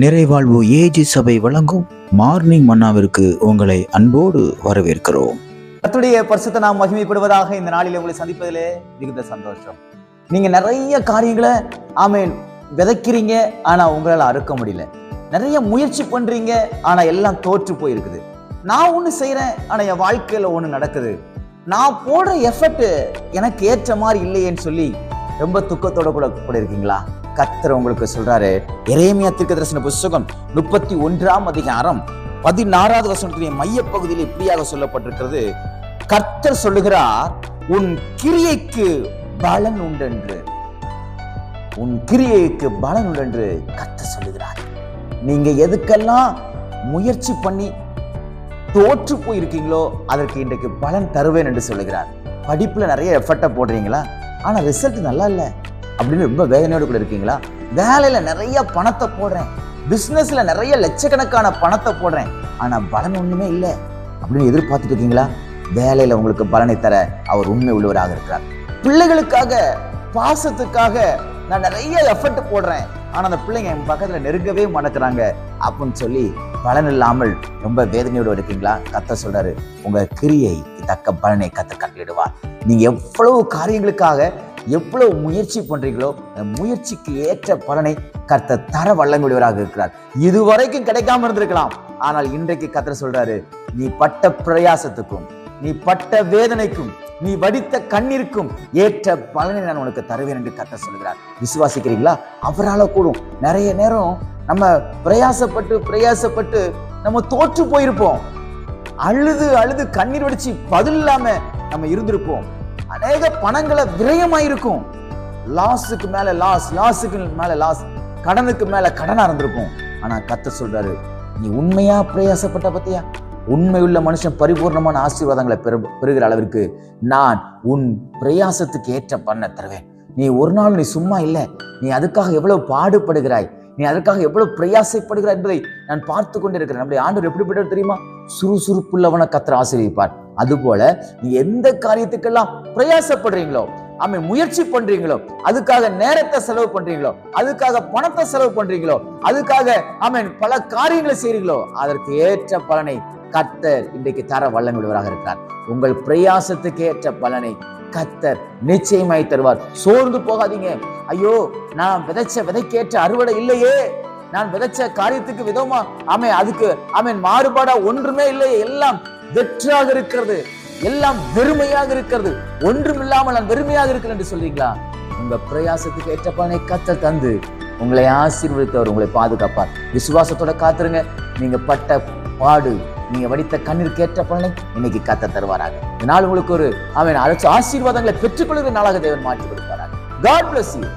நிறைவாழ்வு AG சபை வழங்கும் morning மன்னாவிற்கு உங்களை அன்போடு வரவேற்கிறோம். கத்துடைய பரிசுத்த நாம் மகிமைப்படுவதாக இந்த நாளில் உங்களை சந்திப்பதிலே மிகுந்த சந்தோஷம். நீங்க நிறைய காரியங்களை ஆமீன் விதைக்கிறீங்க ஆனா உங்களால் அறுக்க முடியல. நிறைய முயற்சி பண்றீங்க ஆனா எல்லாம் தோற்று போயிருக்குது. நான் ஒன்று செய்கிறேன் ஆனால் என் வாழ்க்கையில் ஒன்று நடக்குது. நான் போடுற எஃபர்ட் எனக்கு ஏற்ற மாதிரி இல்லையேன்னு சொல்லி ரொம்ப துக்கத்தோட கூட கூட இருக்கீங்களா? கர்த்தர் உங்களுக்கு சொல்றாரு. இறைமையா திருக்க தரிசன புஸ்தகம் முப்பத்தி ஒன்றாம் அதிகாரம் பதினாறாவது வசனத்துடைய மைய பகுதியில் இப்படியாக சொல்லப்பட்டிருக்கிறது. கர்த்தர் சொல்லுகிறார் உன் கிரியைக்கு பலன் உண்டென்று. உன் கிரியைக்கு பலன் உண்டென்று கர்த்தர் சொல்லுகிறார். நீங்க எதுக்கெல்லாம் முயற்சி பண்ணி தோற்று போயிருக்கீங்களோ அதற்கு இன்றைக்கு பலன் தருவேன் என்று சொல்லுகிறார். படிப்புல நிறைய எஃபர்ட்டை போடுறீங்களா? ஆனா ரிசல்ட் நல்லா இல்லை. அப்படின்னு ரொம்ப வேதனையோடு கூட இருக்கீங்களா? வேலையில நிறைய பணத்தை போடுறேன். பிசினஸ்ல நிறைய லட்சக்கணக்கான பணத்தை போடுறேன். ஆனா பலன் ஒண்ணுமே இல்லை. அப்படின்னு எதிர்பார்த்துட்டு இருக்கீங்களா? வேலையில உங்களுக்கு பலனை தர அவர் உண்மை உள்ளவராக இருக்கிறார். பிள்ளைகளுக்காக பாசத்துக்காக நான் நிறைய எஃபர்ட் போடுறேன். ஆனா அந்த பிள்ளைங்க என் பக்கத்துல நெருங்கவே மணக்கிறாங்க அப்படின்னு சொல்லி பலன் இல்லாமல் ரொம்ப வேதனையோடு இருக்கீங்களா? கத்த சொல்றாரு உங்க கிரியை தக்க பலனை கத்த கட்டளிடுவார் நீங்க எவ்வளவு காரியங்களுக்காக எவ்வளவு முயற்சி பண்றீங்களோ முயற்சிக்கு ஏற்ற பலனை கர்த்த தர வல்லங்குடையவராக இருக்கிறார். இதுவரைக்கும் கிடைக்காம இருந்திருக்கலாம். ஆனால் இன்றைக்கு கர்த்தர் சொல்றாரு நீ பட்ட பிரயாசத்துக்கும் நீ பட்ட வேதனைக்கும் நீ வடித்த கண்ணீருக்கும் ஏற்ற பலனை நான் உனக்கு தருவேன் என்று கத்த சொல்கிறார். விசுவாசிக்கிறீங்களா? அவரால கூடும். நிறைய நேரம் நம்ம பிரயாசப்பட்டு பிரயாசப்பட்டு நம்ம தோற்று போயிருப்போம். அழுது அழுது கண்ணீர் வடிச்சு பதில் இல்லாம நம்ம இருந்திருப்போம். அநேக பணங்களை விரயமாயிருக்கும். லாஸுக்கு மேல லாஸ் லாஸுக்கு மேல லாஸ் கடனுக்கு மேல கடனா இருந்திருக்கும். ஆனா கத்த சொல்றாரு நீ உண்மையா பிரயாசப்பட்ட பத்தியா? உண்மையுள்ள மனுஷன் பரிபூர்ணமான ஆசீர்வாதங்களை பெரு பெறுகிற அளவிற்கு நான் உன் பிரயாசத்துக்கு ஏற்ற பண்ண தருவேன். நீ ஒரு நாள் நீ சும்மா இல்லை. நீ அதுக்காக எவ்வளவு பாடுபடுகிறாய்? நீ அதற்காக எவ்வளவு பிரயாசப்படுகிறாய் என்பதை நான் பார்த்து கொண்டிருக்கிறேன். நம்முடைய ஆண்டவர் எப்படிப்பட்டவர் தெரியுமா? சுறுசுறுப்புள்ளவனை கத்திர ஆசீர்வதிப்பார். அதுபோல நீ எந்த காரியத்துக்கெல்லாம் பிரயாசப்படுறீங்களோ ஆமை முயற்சி பண்றீங்களோ அதுக்காக நேரத்தை செலவு பண்றீங்களோ அதுக்காக பணத்தை செலவு பண்றீங்களோ அதுக்காக ஆமீன் பல காரியங்களை செய்றீங்களோ அதற்கு ஏற்ற பலனை கத்தர் இன்றைக்கு தர வல்லமிடுவராக இருக்கிறார். உங்கள் பிரயாசத்துக்கு ஏற்ற பலனை கத்தர் நிச்சயமாய் தருவார். சோர்ந்து போகாதீங்க. ஐயோ நான் விதைச்ச விதைக்கேற்ற அறுவடை இல்லையே. நான் விதைச்ச காரியத்துக்கு விதமா ஆமே அதுக்கு ஆமீன் மாறுபாடா ஒன்றுமே இல்லையே. எல்லாம் வெற்றாக இருக்கிறது. எல்லாம் வெறுமையாக இருக்கிறது. ஒன்றும் இல்லாமல் நான் வெறுமையாக இருக்கிறேன் என்று சொல்றீங்களா? உங்க பிரயாசத்துக்கு ஏற்ற பலனை கத்த தந்து உங்களை ஆசீர்வதித்தவர் உங்களை பாதுகாப்பார். விசுவாசத்தோட காத்துருங்க. நீங்க பட்ட பாடு நீங்க வடித்த கண்ணீர் ஏற்ற பலனை இன்னைக்கு கத்த தருவாராக. இதனால் நாள் உங்களுக்கு ஒரு அவன் அழைச்ச ஆசீர்வாதங்களை பெற்றுக்கொள்கிற நாளாக தேவன் மாற்றி கொடுப்பாராக. God bless you